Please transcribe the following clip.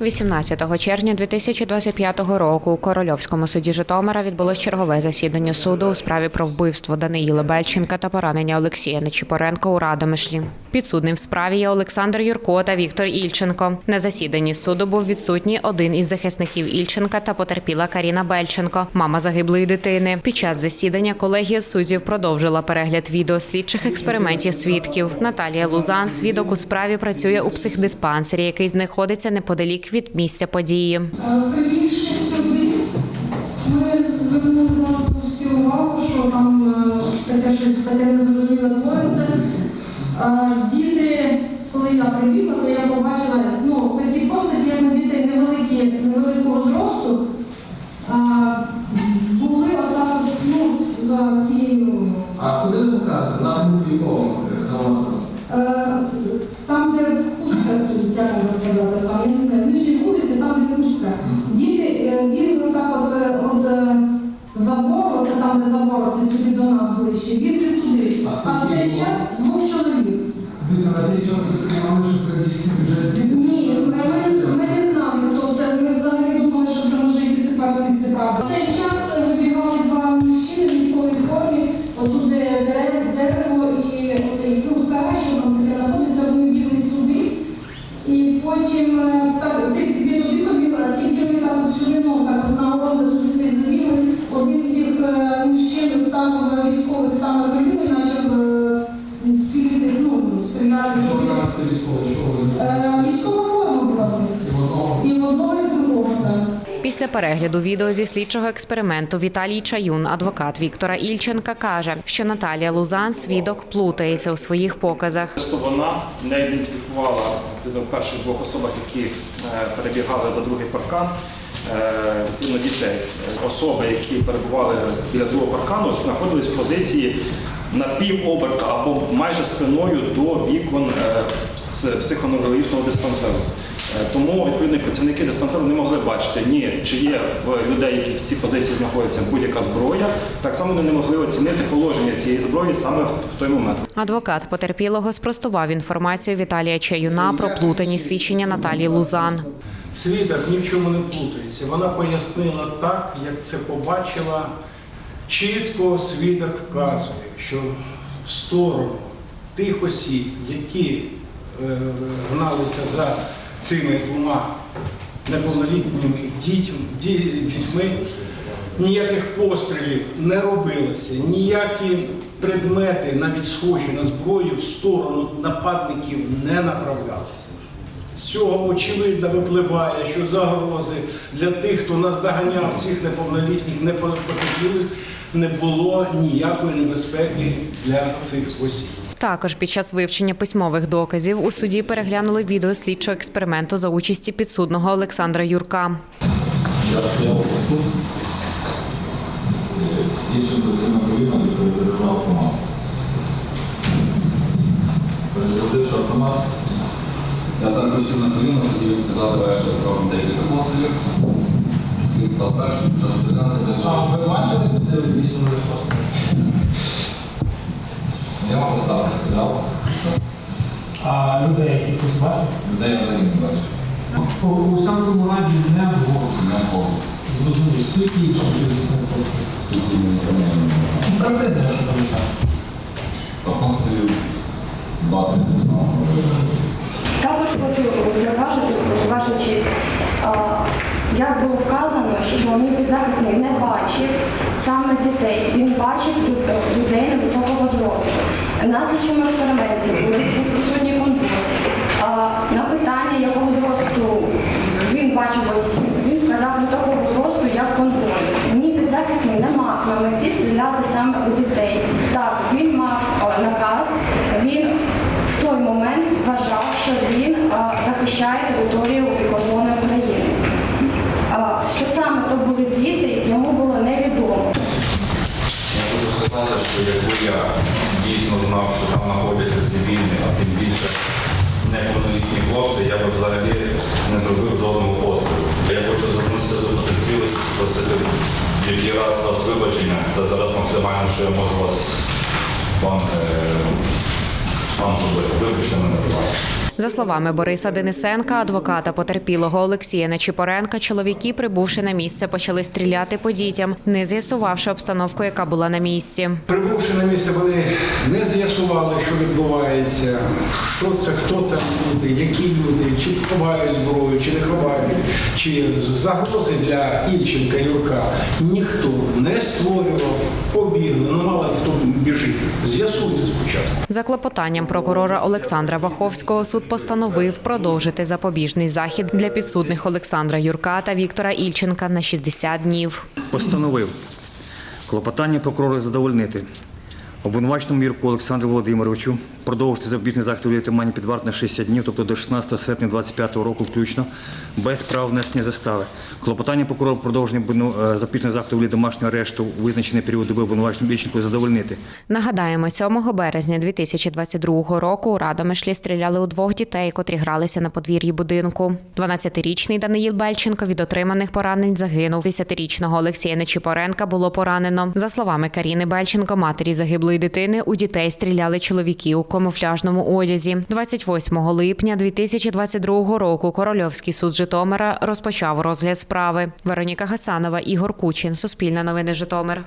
18 червня 2025 року у Корольовському суді Житомира відбулось чергове засідання суду у справі про вбивство Даниїла Бельченка та поранення Олексія Нечіпоренка у Радомишлі. Підсудним в справі є Олександр Юрко та Віктор Ільченко. На засіданні суду був відсутній один із захисників Ільченка та потерпіла Каріна Бельченко, мама загиблої дитини. Під час засідання колегія суддів продовжила перегляд відео слідчих експериментів свідків. Наталія Лузан, свідок у справі, працює у психдиспансері, який знаходиться неподалік від місця події. Сюди, ми звернули всі увагу, що там е, таке щось таке незрозуміле твориться. Е, Діти, коли я прибігла, то я побачила ну, такі постаті, як на дітей невеликі, невеликого зросту, е, були отак, от, ну, за цією. А куди ви сказали? На групі якого? Е, Там, де пустка стоїть, як можна сказати, там, я не знаю, де. Діти е, бігли так от, е, от е, забору, це там, де забор, це сюди до нас ближче, бігли туди. А в цей час двох чоловік. Дивіться, на той час ви сприймали, що це дійсно бюджет Ні, Що в ви людей. кажете військово? Що ви Е, Військова форма була в них. І в одного? І в другого, так. Після перегляду відео зі слідчого експерименту Віталій Чаюн, адвокат Віктора Ільченка, каже, що Наталія Лузан свідок плутається у своїх показах. Просто вона не ідентифікувала в перших двох особах, які е, перебігали за другий паркан. Е, дітей. Е, Особи, які перебували біля другого паркану, знаходились в позиції на пів оберта або майже спиною до вікон е, психоневрологічного диспансеру. Е, Тому відповідно працівники диспансеру не могли бачити ні, чи є в людей, які в цій позиції знаходяться будь-яка зброя. Так само вони не могли оцінити положення цієї зброї саме в той момент. Адвокат потерпілого спростував інформацію Віталія Чаюна про плутані свідчення Наталії Лузан. Свідок ні в чому не плутається. Вона пояснила так, як це побачила. Чітко свідок вказує, що в сторону тих осіб, які е, гналися за цими двома неповнолітніми дітьми, ніяких пострілів не робилося, ніякі предмети, навіть схожі на зброю, в сторону нападників не направлялися. З цього очевидно випливає, що загрози для тих, хто наздоганяв цих неповнолітніх непотерпілих, не було ніякої небезпеки для цих осіб. Також під час вивчення письмових доказів у суді переглянули відео слідчого експерименту за участі підсудного Олександра Юрка. Я стояв тут, іншим коліна і автомат. Я на коліна, тоді він сказав, давай ще зробимо декілька пострілів. Він став першим, почав стріляти, далі. ви бачили, де ви здійснили шостий? Я вам поставив, стріляв, А людей якихось бачив? людей я взагалі не бачив. У, у самому разі не було. Не було. Зрозуміло, скільки інших людей просто. Тут і не пам'ятаю. Приблизно, що пам'ятаю. То пострілів два-три. Також хочу зауважити, ваша честь, як було вказано, що мій підзахисник не бачив саме дітей. Він бачив е, людей невисокого зросту. На слідчому експерименті були був присутній контроль. А, На питання, якого зросту він бачив осіб, він вказав не такого зросту, як контроль. Мій підзахисник не мав на меті стріляти саме у дітей. Так, він мав е, наказ, він в той момент вважав, що він а, захищає територію і кордони України. А, що саме то були діти, йому було невідомо. Я хочу сказати, що якби я дійсно знав, що там знаходяться цивільні, а тим більше неповнолітні хлопці, я б взагалі не зробив жодного пострілу. Я хочу звернутися до потерпілих, просити в який раз вас вибачення. Це зараз максимально, що я можу вас вам, е, вам зробити. Вибачте мене, будь ласка. За словами Бориса Денисенка, адвоката потерпілого Олексія Нечіпоренка, чоловіки, прибувши на місце, почали стріляти по дітям, не з'ясувавши обстановку, яка була на місці. Прибувши на місце, вони не з'ясували, що відбувається, що це, хто там люди, які люди, чи ховають зброю, чи не ховають, чи загрози для Ільченка Юрка ніхто не створював, побігли, ну мало ли хто біжить. З'ясуйте спочатку. За клопотанням прокурора Олександра Ваховського суд постановив продовжити запобіжний захід для підсудних Олександра Юрка та Віктора Ільченка на 60 днів. постановив клопотання прокурора задовольнити обвинуваченому Юрку Олександру Володимировичу продовжити запобіжний захід у тримання під вартою на 60 днів, тобто до 16 серпня 2025 року включно, без права внесення застави. Клопотання прокурора продовження е, у вигляді домашнього арешту у визначений період доби обвинуваченому Ільченку задовольнити. Нагадаємо, 7 березня 2022 року у Радомишлі стріляли у двох дітей, котрі гралися на подвір'ї будинку. 12-річний Даниїл Бельченко від отриманих поранень загинув. 10-річного Олексія Нечіпоренка було поранено. За словами Каріни Бельченко, матері загиблої дитини, у дітей стріляли чоловіки у камуфляжному одязі. 28 липня 2022 року Корольовський суд Житомира розпочав розгляд справи. Вероніка Гасанова, Ігор Кучин, Суспільне новини Житомир.